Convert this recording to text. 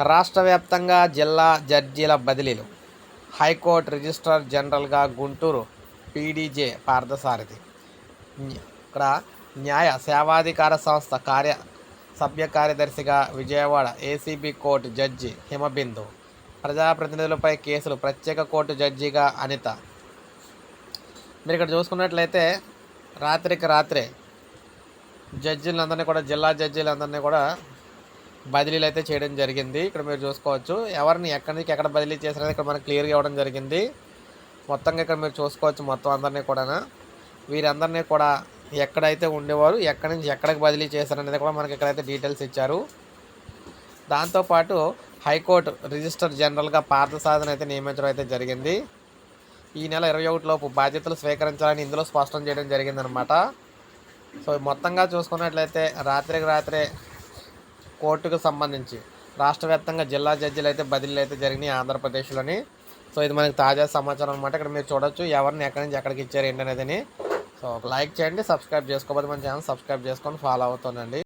రాష్ట్ర వ్యాప్తంగా జిల్లా జడ్జీల బదిలీలు. హైకోర్టు రిజిస్ట్రార్ జనరల్గా గుంటూరు పీడీజే పార్థసారథి. ఇక్కడ న్యాయ సేవాధికార సంస్థ కార్య సభ్య కార్యదర్శిగా Vijayawada ACB court judge Himabindu. ప్రజాప్రతినిధులపై కేసులు ప్రత్యేక కోర్టు జడ్జిగా అనిత. మీరు ఇక్కడ చూసుకున్నట్లయితే రాత్రికి రాత్రే జడ్జీలందరినీ కూడా జిల్లా జడ్జీలందరినీ కూడా బదిలీలు అయితే చేయడం జరిగింది. ఇక్కడ మీరు చూసుకోవచ్చు. ఎవరిని ఎక్కడి నుంచి ఎక్కడ బదిలీ చేశారని ఇక్కడ మనకు క్లియర్గా ఇవ్వడం జరిగింది. మొత్తంగా ఇక్కడ మీరు చూసుకోవచ్చు మొత్తం అందరినీ కూడా వీరందరినీ కూడా ఎక్కడైతే ఉండేవారు ఎక్కడి నుంచి ఎక్కడికి బదిలీ చేశారనేది కూడా మనకి ఇక్కడైతే డీటెయిల్స్ ఇచ్చారు. దాంతోపాటు హైకోర్టు రిజిస్టర్ జనరల్గా పార్థసాధన అయితే నియమించడం అయితే జరిగింది. ఈ నెల ఇరవై ఒకటిలోపు బాధ్యతలు స్వీకరించాలని ఇందులో స్పష్టం చేయడం జరిగిందనమాట సో మొత్తంగా చూసుకున్నట్లయితే రాత్రికి రాత్రే కోర్టుకు సంబంధించి. రాష్ట్ర వ్యాప్తంగా జిల్లా జడ్జీలు అయితే బదిలీలు అయితే జరిగినాయి ఆంధ్రప్రదేశ్లోని. సో ఇది మనకి తాజా సమాచారం అనమాట ఇక్కడ మీరు చూడొచ్చు ఎవరిని ఎక్కడి నుంచి ఎక్కడికి ఇచ్చారు ఏంటనేది సో ఒక లైక్ చేయండి సబ్స్క్రైబ్ చేసుకోకపోతే మన ఛానల్ సబ్స్క్రైబ్ చేసుకొని ఫాలో అవుతానండి